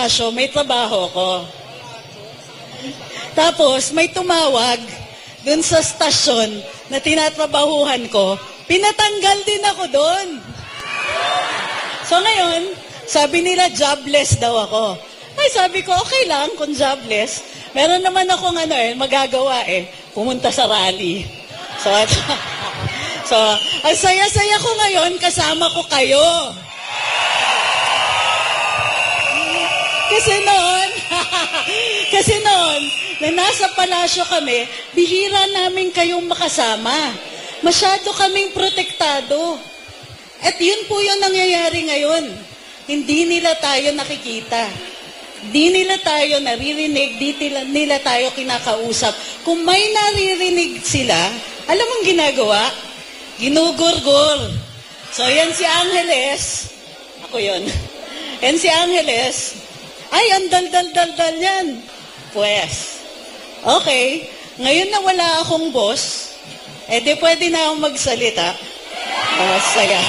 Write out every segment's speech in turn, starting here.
palasyo, may trabaho ko. Tapos, may tumawag dun sa stasyon na tinatrabahuhan ko. Pinatanggal din ako doon. So ngayon, sabi nila jobless daw ako. Ay, sabi ko, okay lang kung jobless. Meron naman akong ano eh, magagawa eh, pumunta sa rally. So, so ang saya-saya ko ngayon, kasama ko kayo. Kasi noon, kasi noon, na nasa palasyo kami, bihira namin kayong makasama. Masyado kaming protektado. At yun po yung nangyayari ngayon. Hindi nila tayo nakikita. Di nila tayo naririnig, di nila, nila tayo kinakausap. Kung may naririnig sila, alam mong ginagawa? Ginugurgur. So yan si Angeles. Ako yon. Yan si Angeles. Ay, ang dal-dal-dal-dal yan. Pues, okay. Ngayon na wala akong boss, eh pwede na akong magsalita. Masaya.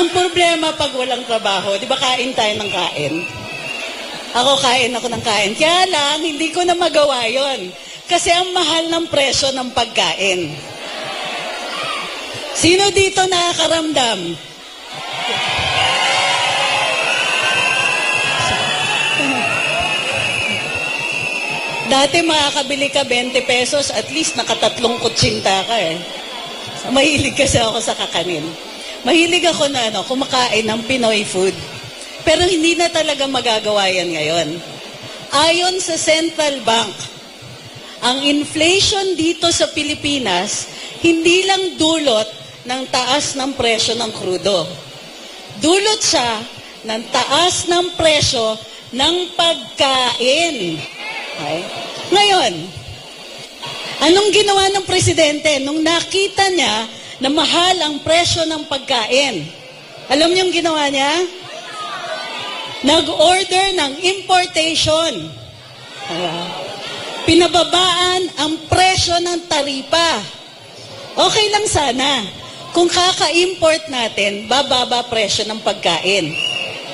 Ang problema pag walang trabaho, di ba kain tayo ng kain? Ako kain ako ng kain. Kaya lang, hindi ko na magawa yon. Kasi ang mahal ng presyo ng pagkain. Sino dito nakakaramdam? Dati makakabili ka 20 pesos, at least nakatatlong kutsinta ka eh. Mahilig kasi ako sa kakanin. Mahilig ako na ano, kumakain ng Pinoy food. Pero hindi na talaga magagawa yan ngayon. Ayon sa Central Bank, ang inflation dito sa Pilipinas, hindi lang dulot ng taas ng presyo ng krudo. Dulot siya ng taas ng presyo ng pagkain. Okay? Ngayon, anong ginawa ng presidente nung nakita niya na mahal ang presyo ng pagkain? Alam niyo yung ginawa niya? Nag-order ng importation. Pinababaan ang presyo ng taripa. Okay lang sana. Kung kaka-import natin, bababa presyo ng pagkain.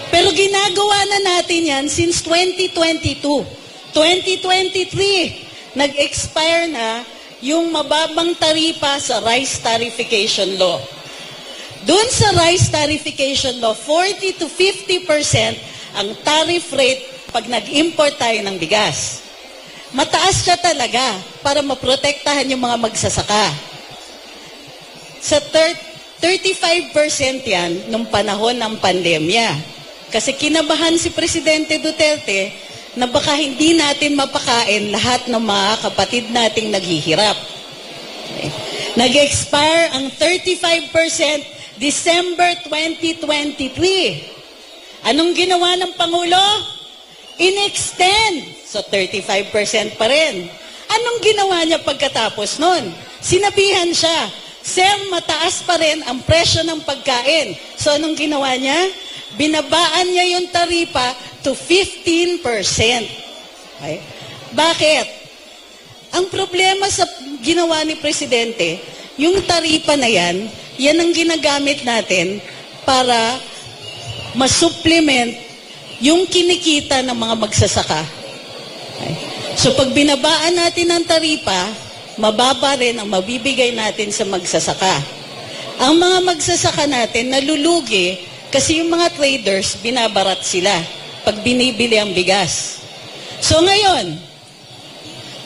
Pero ginagawa na natin yan since 2022. 2023, nag-expire na yung mababang taripa sa rice tarification law. Doon sa rice tarification law, 40 to 50% ang tariff rate pag nag-import tayo ng bigas. Mataas siya talaga para maprotektahan yung mga magsasaka. Sa thir- 35% yan nung panahon ng pandemya. Kasi kinabahan si Presidente Duterte na baka hindi natin mapakain lahat ng mga kapatid nating naghihirap. Nag-expire ang 35% December 2023. Anong ginawa ng Pangulo? In-extend. So 35% pa rin. Anong ginawa niya pagkatapos nun? Sinabihan siya, Sem, mataas pa rin ang presyo ng pagkain. So anong ginawa niya? Binabaan niya yung taripa to 15%. Okay? Bakit? Ang problema sa ginawa ni Presidente, yung taripa na yan, yan ang ginagamit natin para masupplement yung kinikita ng mga magsasaka. Okay? So pag binabaan natin ang taripa, mababa rin ang mabibigay natin sa magsasaka. Ang mga magsasaka natin nalulugi kasi yung mga traders, binabarat sila pag binibili ang bigas. So ngayon,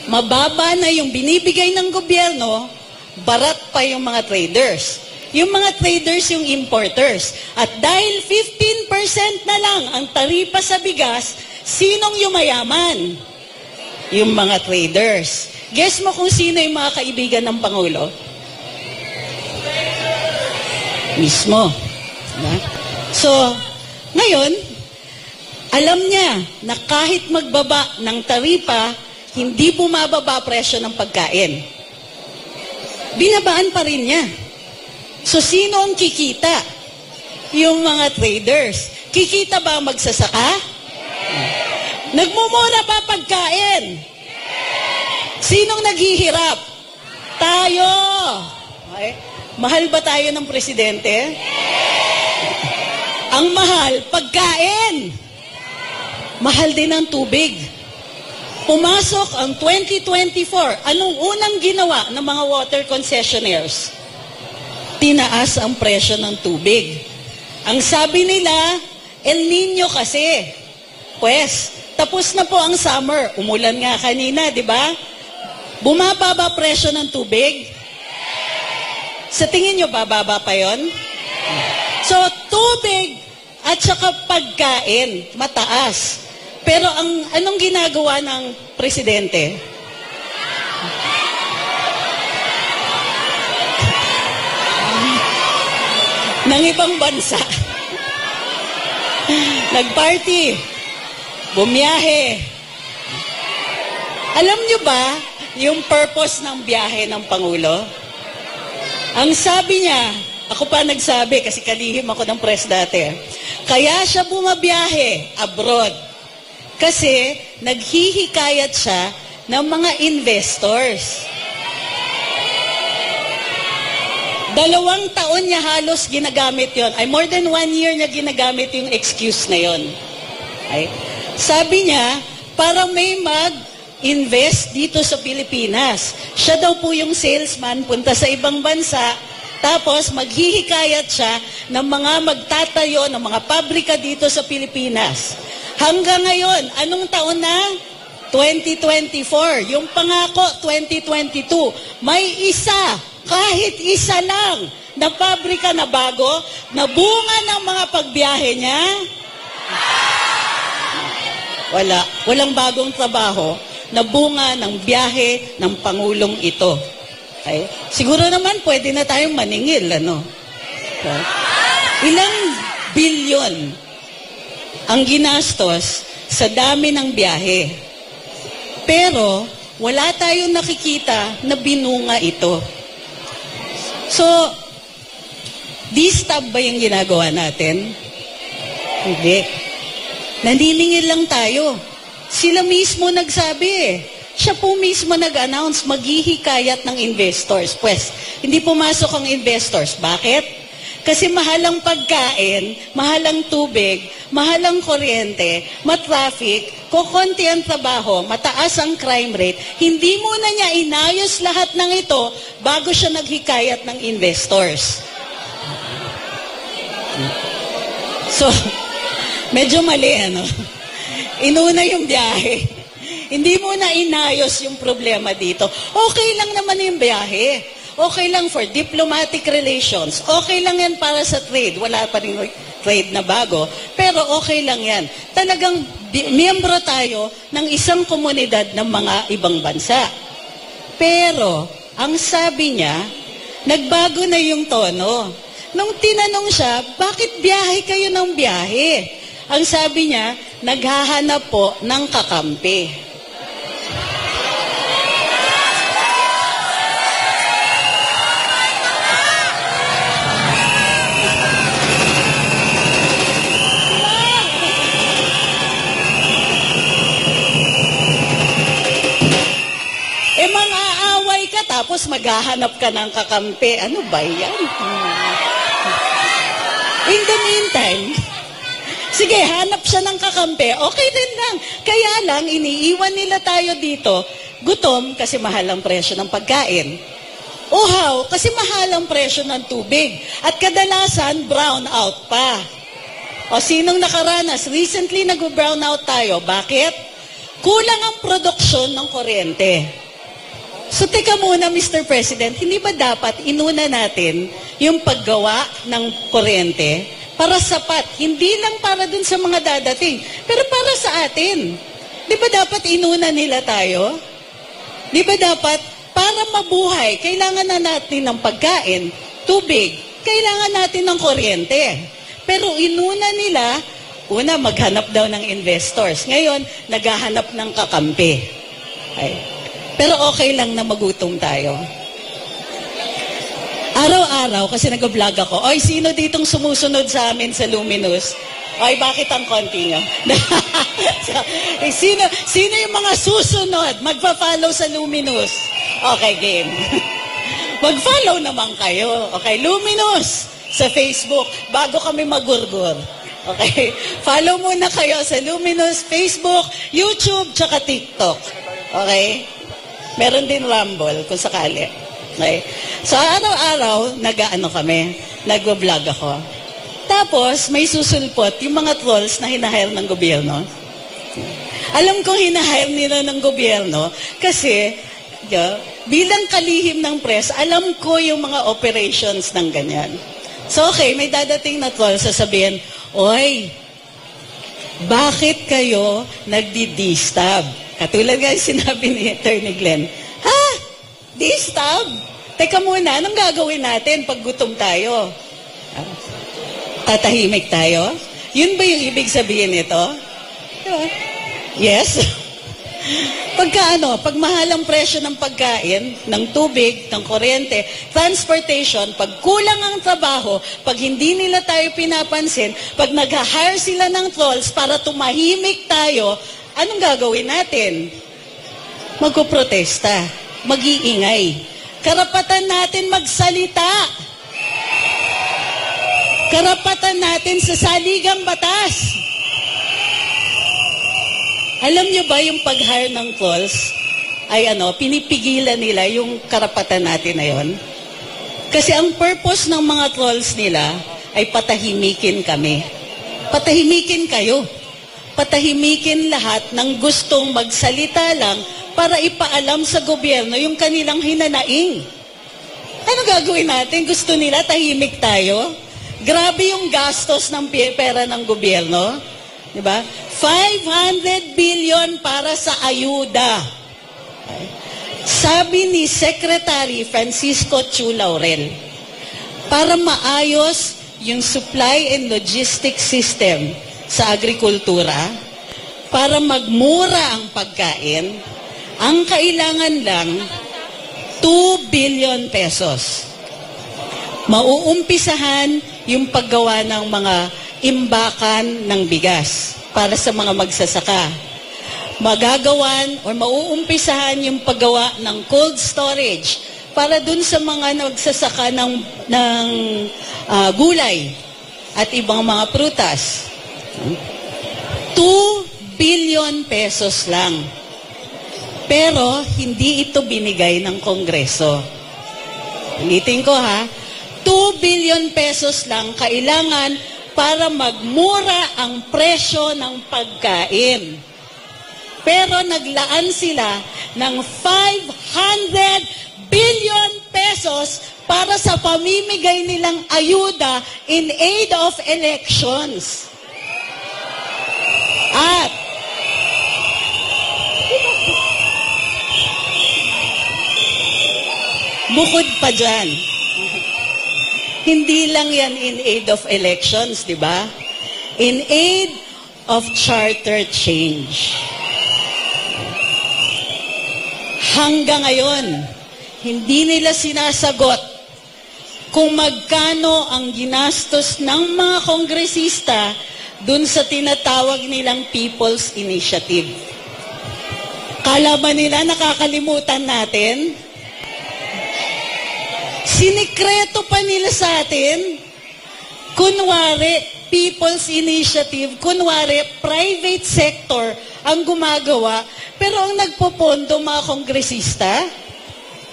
mababa na yung binibigay ng gobyerno, barat pa yung mga traders. Yung mga traders, yung importers. At dahil 15% na lang ang taripa sa bigas, sinong yumayaman? Yung mga traders. Guess mo kung sino yung mga kaibigan ng Pangulo? Mismo. Diba? So, ngayon, alam niya na kahit magbaba ng taripa, hindi bumababa presyo ng pagkain. Binabaan pa rin niya. So, sino ang kikita? Yung mga traders. Kikita ba ang magsasaka? Nagmumura pa pagkain. Sinong naghihirap? Tayo. Okay? Mahal ba tayo ng presidente? Ang mahal, pagkain. Mahal din ang tubig. Pumasok ang 2024. Anong unang ginawa ng mga water concessionaires? Tinaas ang presyo ng tubig. Ang sabi nila, El Nino kasi. Pues, tapos na po ang summer. Umulan nga kanina, di ba? Bumababa presyo ng tubig? Sa tingin nyo, bababa pa yon? So, tubig at saka pagkain, mataas. Pero ang anong ginagawa ng presidente? ng ibang bansa. Nagparty. Bumiyahe. Alam nyo ba yung purpose ng biyahe ng Pangulo? Ang sabi niya, ako pa nagsabi kasi kalihim ako ng press dati. Kaya siya bumabiyahe abroad. Kasi naghihikayat siya ng mga investors. Dalawang taon niya halos ginagamit yon. Ay, more than one year niya ginagamit yung excuse na yon. Ay, sabi niya, para may mag-invest dito sa Pilipinas. Siya daw po yung salesman, punta sa ibang bansa, tapos maghihikayat siya ng mga magtatayo ng mga pabrika dito sa Pilipinas. Hanggang ngayon, anong taon na? 2024. Yung pangako, 2022. May isa, kahit isa lang, na pabrika na bago, na bunga ng mga pagbiyahe niya. Wala. Walang bagong trabaho na bunga ng biyahe ng Pangulong ito. Okay? Siguro naman pwede na tayong maningil, ano? Okay? Ilang bilyon ang ginastos sa dami ng biyahe. Pero, wala tayong nakikita na binunga ito. So, distab ba yung ginagawa natin? Hindi. Naniningil lang tayo. Sila mismo nagsabi eh. Siya po mismo nag-announce, maghihikayat ng investors. Pues, hindi pumasok ang investors. Bakit? Kasi mahal ang pagkain, mahal ang tubig, mahal ang kuryente, matraffic, kukunti ang trabaho, mataas ang crime rate, hindi muna niya inayos lahat ng ito bago siya naghikayat ng investors. So, medyo mali ano. Inuna yung biyahe. Hindi mo na inayos yung problema dito. Okay lang naman yung biyahe. Okay lang for diplomatic relations. Okay lang yan para sa trade. Wala pa rin trade na bago. Pero okay lang yan. Talagang miyembro tayo ng isang komunidad ng mga ibang bansa. Pero, ang sabi niya, nagbago na yung tono. Nung tinanong siya, bakit biyahe kayo ng biyahe? Ang sabi niya, naghahanap po ng kakampi. Maghahanap ka ng kakampi. Ano ba yan? In the meantime, sige, hanap siya ng kakampi. Okay din lang. Kaya lang, iniiwan nila tayo dito. Gutom kasi mahal ang presyo ng pagkain. Uhaw kasi mahal ang presyo ng tubig. At kadalasan, brown out pa. O sinong nakaranas? Recently, nag-brown out tayo. Bakit? Kulang ang produksyon ng kuryente. So teka muna, Mr. President, hindi ba dapat inuna natin yung paggawa ng kuryente para sapat, hindi lang para dun sa mga dadating, pero para sa atin. Di ba dapat inuna nila tayo? Di ba dapat para mabuhay, kailangan na natin ng pagkain, tubig, kailangan natin ng kuryente. Pero inuna nila, una maghanap daw ng investors. Ngayon, naghahanap ng kakampi. Ay. Pero okay lang na magutom tayo. Araw-araw, kasi nag-vlog ako, Oy, sino ditong sumusunod sa amin sa Luminous? Oy, bakit ang konti nyo? So, eh, sino, sino yung mga susunod? Magpa-follow sa Luminous. Okay, game. Mag-follow naman kayo. Okay, Luminous sa Facebook bago kami magurgur. Okay? Follow muna kayo sa Luminous, Facebook, YouTube, tsaka TikTok. Okay? Meron din Rumble kung sakali. Okay? So araw-araw, nag-ano kami, nag-vlog ako. Tapos, may susulpot yung mga trolls na hinahire ng gobyerno. Alam kong hinahire nila ng gobyerno kasi yeah, bilang kalihim ng press, alam ko yung mga operations ng ganyan. So okay, may dadating na troll, sasabihin, Oy, bakit kayo nagdi-distab? Katulad nga sinabi ni Attorney Glenn, Ha? Distab? Teka muna, anong gagawin natin pag gutom tayo? Ah, Tatahimik tayo? Yun ba yung ibig sabihin nito? Diba? Yes? Pagka ano, pag mahal ang presyo ng pagkain, ng tubig, ng kuryente, transportation, pag kulang ang trabaho, pag hindi nila tayo pinapansin, pag nag-hire sila ng trolls para tumahimik tayo, anong gagawin natin? Magkuprotesta, mag-iingay. Karapatan natin magsalita. Karapatan natin sa saligang batas. Alam niyo ba yung pag-hire ng trolls ay ano, pinipigilan nila yung karapatan natin na yon? Kasi ang purpose ng mga trolls nila ay patahimikin kami. Patahimikin kayo. Patahimikin lahat ng gustong magsalita lang para ipaalam sa gobyerno yung kanilang hinanaing. Ano gagawin natin? Gusto nila tahimik tayo? Grabe yung gastos ng pera ng gobyerno. Di ba? 500 billion para sa ayuda. Sabi ni Secretary Francisco Chu Laurel, para maayos yung supply and logistics system sa agrikultura, para magmura ang pagkain, ang kailangan lang 2 billion pesos. Mauumpisahan yung paggawa ng mga imbakan ng bigas para sa mga magsasaka. Magagawan o mauumpisahan yung paggawa ng cold storage para dun sa mga nagsasaka ng, ng ah, gulay at ibang mga prutas. 2 billion pesos lang. Pero hindi ito binigay ng Kongreso. Ulitin ko ha, 2 billion pesos lang kailangan para magmura ang presyo ng pagkain. Pero naglaan sila ng 500 billion pesos para sa pamimigay nilang ayuda in aid of elections. At bukod pa dyan, hindi lang yan in aid of elections, di ba? In aid of charter change. Hanggang ngayon, hindi nila sinasagot kung magkano ang ginastos ng mga kongresista dun sa tinatawag nilang People's Initiative. Kala ba nila nakakalimutan natin? Sinikreto pa nila sa atin. Kunwari, People's Initiative, kunwari, private sector ang gumagawa, pero ang nagpopondo mga kongresista,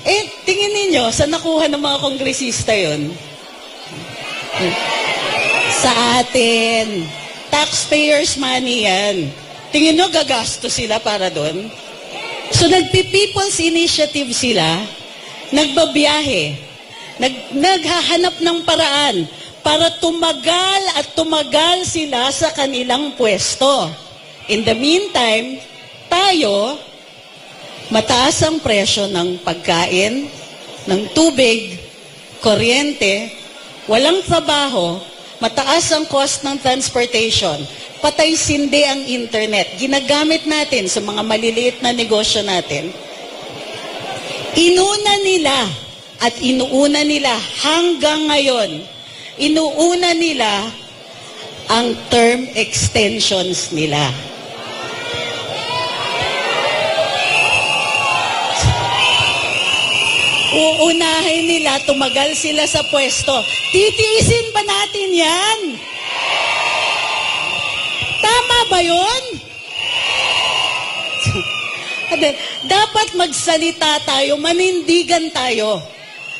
eh, tingin ninyo, sa nakuha ng mga kongresista yon? Sa atin. Taxpayers money yan. Tingin nyo, gagasto sila para doon? So, nagpi-people's initiative sila, nagbabiyahe, nag, naghahanap ng paraan para tumagal at tumagal sila sa kanilang pwesto. In the meantime, tayo, mataas ang presyo ng pagkain, ng tubig, kuryente, walang trabaho, mataas ang cost ng transportation, patay sindi ang internet, ginagamit natin sa mga maliliit na negosyo natin, inuna nila at inuuna nila hanggang ngayon, inuuna nila ang term extensions nila. Uunahin nila, tumagal sila sa pwesto. Titiisin ba natin yan? Tama ba yun? Dapat magsalita tayo, manindigan tayo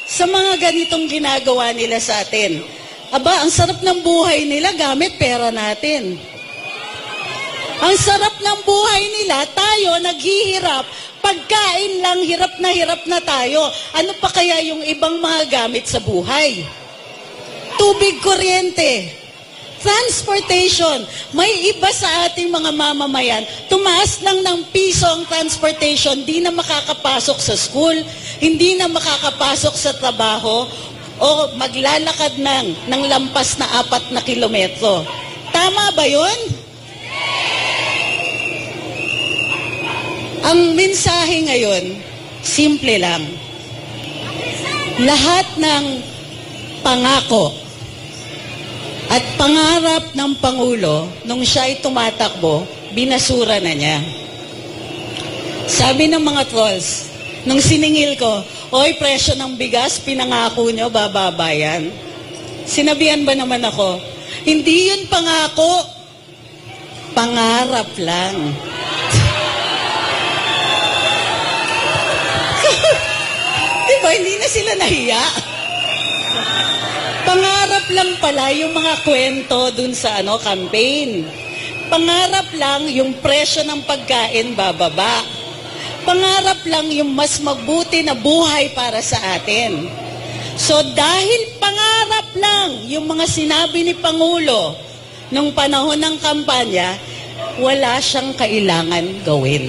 sa mga ganitong ginagawa nila sa atin. Aba, ang sarap ng buhay nila gamit pera natin. Ang sarap ng buhay nila, tayo naghihirap, pagkain lang, hirap na hirap na tayo. Ano pa kaya yung ibang mga gamit sa buhay? Tubig, kuryente, transportation. May iba sa ating mga mamamayan, tumaas lang ng piso ang transportation, di na makakapasok sa school, hindi na makakapasok sa trabaho, o maglalakad ng, ng lampas na apat na kilometro. Tama ba yun? Ang mensahe ngayon, simple lang. Lahat ng pangako at pangarap ng Pangulo nung siya ay tumatakbo, binasura na niya. Sabi ng mga trolls, nung siningil ko, Oy, presyo ng bigas, pinangako nyo, bababa yan. Sinabihan ba naman ako, hindi yun pangako, pangarap lang. Diba, hindi na sila nahiya. Pangarap lang pala yung mga kwento dun sa ano, campaign. Pangarap lang yung presyo ng pagkain bababa. Pangarap lang yung mas mabuti na buhay para sa atin. So dahil pangarap lang yung mga sinabi ni Pangulo nung panahon ng kampanya, wala siyang kailangan gawin.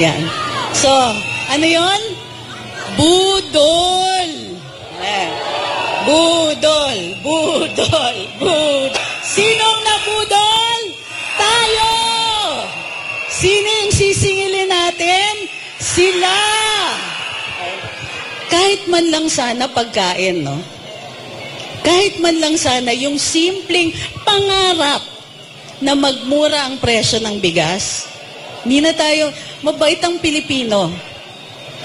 Yan. So, ano yon? Budol. Eh, Budol, budol, budol. Sinong nabudol? Tayo! Sino yung sisingilin natin? Sila! Kahit man lang sana pagkain, no? Kahit man lang sana yung simpleng pangarap na magmura ang presyo ng bigas, hindi na tayo, mabait ang Pilipino.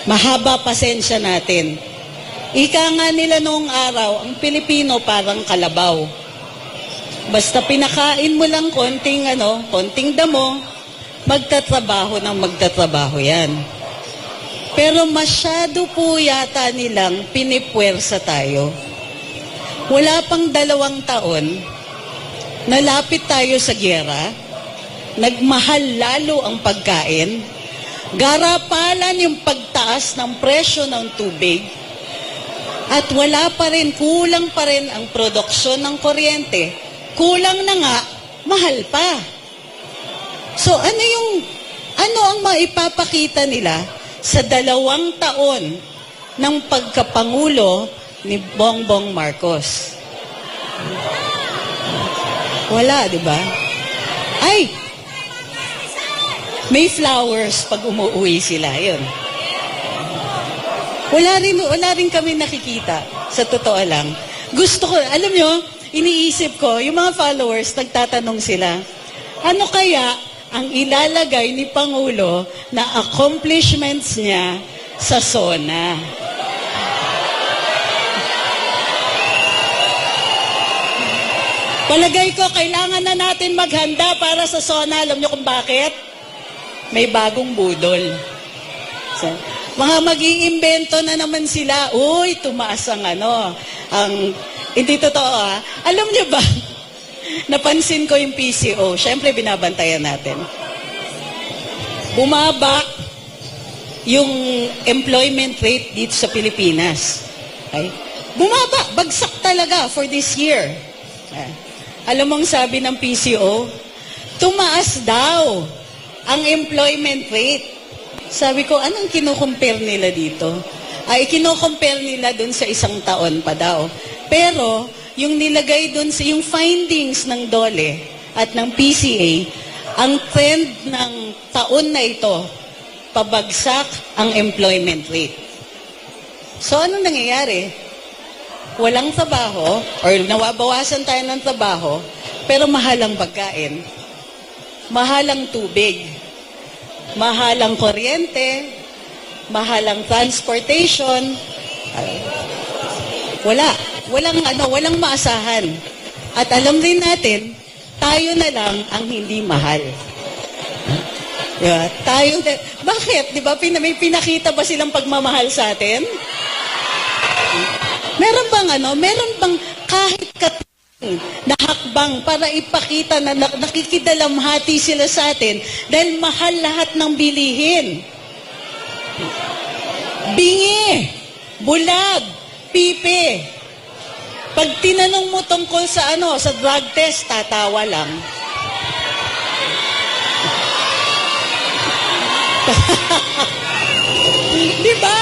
Mahaba pasensya natin. Ika nga nila noong araw, ang Pilipino parang kalabaw. Basta pinakain mo lang konting ano, konting damo, magtatrabaho ng magtatrabaho yan. Pero masyado po yata nilang pinipwersa tayo. Wala pang dalawang taon, nalapit tayo sa gyera, nagmahal lalo ang pagkain, garapalan yung pagtaas ng presyo ng tubig, at wala pa rin, kulang pa rin ang produksyon ng kuryente, kulang na nga, mahal pa. So ano yung, ano ang maipapakita nila sa dalawang taon ng pagkapangulo ni Bongbong Marcos? Wala, di ba? Ay, may flowers pag umuwi sila, yun. Wala rin, wala rin kami nakikita, sa totoo lang. Gusto ko, alam nyo, iniisip ko, yung mga followers, nagtatanong sila, ano kaya ang ilalagay ni Pangulo na accomplishments niya sa SONA? Palagay ko, kailangan na natin maghanda para sa SONA. Alam nyo kung bakit? May bagong budol. So, mga mag-iimbento na naman sila. Uy, tumaas ang ano. Ang, hindi totoo ah. Alam niyo ba, napansin ko yung PCO. Siyempre, binabantayan natin. Bumaba yung employment rate dito sa Pilipinas. Okay? Bumaba, bagsak talaga for this year. Ah. Alam mong sabi ng PCO, tumaas daw ang employment rate. Sabi ko, anong kinukompare nila dito? Ay, kinukompare nila dun sa isang taon pa daw. Pero, yung nilagay dun sa yung findings ng DOLE at ng PCA, ang trend ng taon na ito, pabagsak ang employment rate. So, anong nangyayari? Walang trabaho, or nawabawasan tayo ng trabaho, pero mahal ang pagkain, mahal ang tubig, mahal ang kuryente, mahal ang transportation, wala. Walang ano, walang maasahan. At alam din natin, tayo na lang ang hindi mahal. Diba? Tayo na, bakit? Di ba? Pina, may pinakita ba silang pagmamahal sa atin? Meron bang ano? Meron bang kahit kat na hakbang para ipakita na nak- nakikidalamhati sila sa atin dahil mahal lahat ng bilihin. Bingi, bulag, pipe. Pag tinanong mo tungkol sa ano, sa drug test, tatawa lang. Di ba?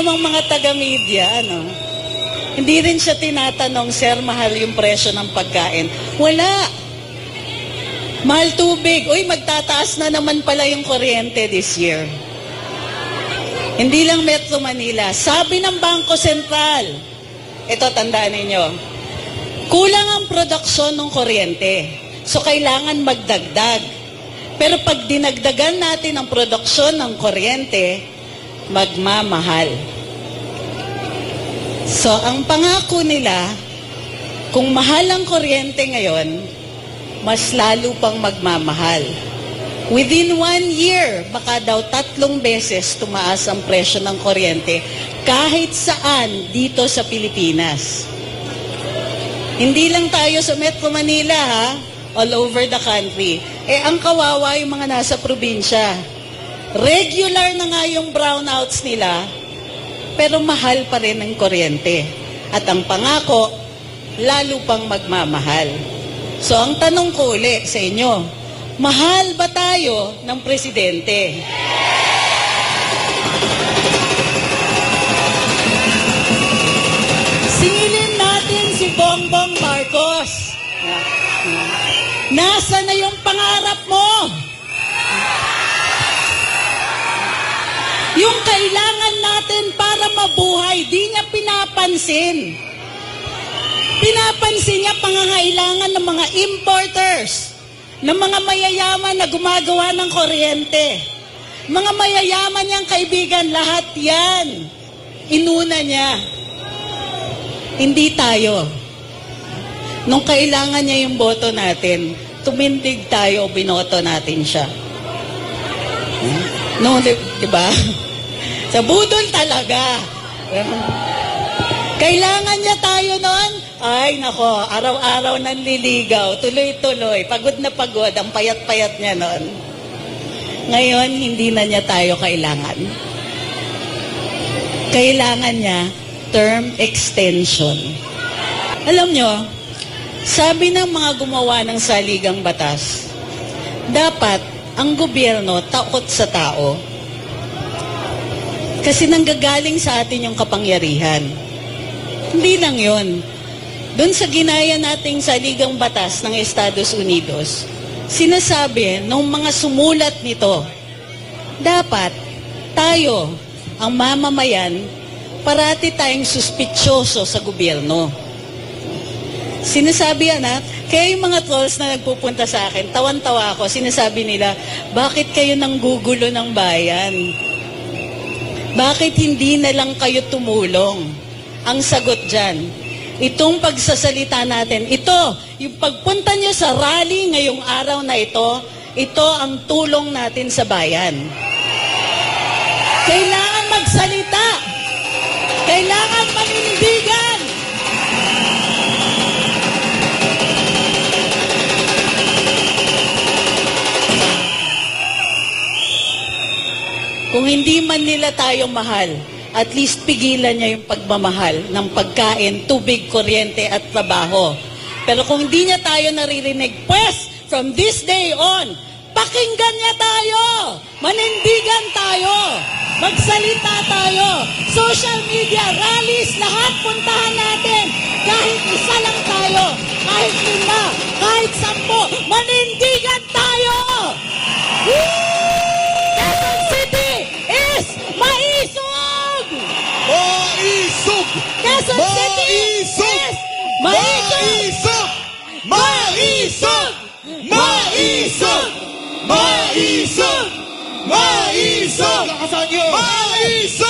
Namang mga taga-media, ano, hindi rin siya tinatanong, Sir, mahal yung presyo ng pagkain. Wala. Mahal tubig. Uy, magtataas na naman pala yung kuryente this year. Hindi lang Metro Manila. Sabi ng Bangko Sentral, ito tandaan ninyo, kulang ang produksyon ng kuryente. So, kailangan magdagdag. Pero pag dinagdagan natin ang produksyon ng kuryente, magmamahal. So, ang pangako nila, kung mahal ang kuryente ngayon, mas lalo pang magmamahal. Within one year, baka daw tatlong beses tumaas ang presyo ng kuryente kahit saan dito sa Pilipinas. Hindi lang tayo sa Metro Manila ha, all over the country. Eh ang kawawa yung mga nasa probinsya. Regular na nga yung brownouts nila, pero mahal pa rin ang kuryente. At ang pangako, lalo pang magmamahal. So ang tanong ko uli sa inyo, mahal ba tayo ng presidente? Singilin natin si Bongbong Marcos. Nasa na yung pangarap mo? Yung kailangan natin para mabuhay, di niya pinapansin. Pinapansin niya pangangailangan ng mga importers, ng mga mayayaman na gumagawa ng kuryente. Mga mayayaman niyang kaibigan, lahat yan. Inuna niya. Hindi tayo. Nung kailangan niya yung boto natin, tumindig tayo, binoto natin siya. No, di, di ba? Sa budol talaga. Kailangan niya tayo noon. Ay, nako, araw-araw nanliligaw, tuloy-tuloy, pagod na pagod, ang payat-payat niya noon. Ngayon, hindi na niya tayo kailangan. Kailangan niya term extension. Alam nyo, sabi ng mga gumawa ng saligang batas, dapat ang gobyerno takot sa tao. Kasi nanggagaling sa atin yung kapangyarihan. Hindi lang yon. Doon sa ginaya nating saligang batas ng Estados Unidos, sinasabi ng mga sumulat nito, dapat tayo, ang mamamayan, parati tayong suspitsyoso sa gobyerno. Sinasabi yan ha, kaya yung mga trolls na nagpupunta sa akin, tawan-tawa ako, sinasabi nila, bakit kayo nang gugulo ng bayan? Bakit hindi na lang kayo tumulong? Ang sagot dyan, itong pagsasalita natin, ito, yung pagpunta nyo sa rally ngayong araw na ito, ito ang tulong natin sa bayan. Kailangan magsalita. Kailangan manindigan. Kung hindi man nila tayo mahal, at least pigilan niya yung pagmamahal ng pagkain, tubig, kuryente at trabaho. Pero kung hindi niya tayo naririnig, pues, from this day on, pakinggan niya tayo, manindigan tayo, magsalita tayo, social media, rallies, lahat puntahan natin. Kahit isa lang tayo, kahit lima, kahit sampo, manindigan Quezon City Maisog! is maisog! Maisog! Maisog! Maisog! Maisog! Maisog! Nyo!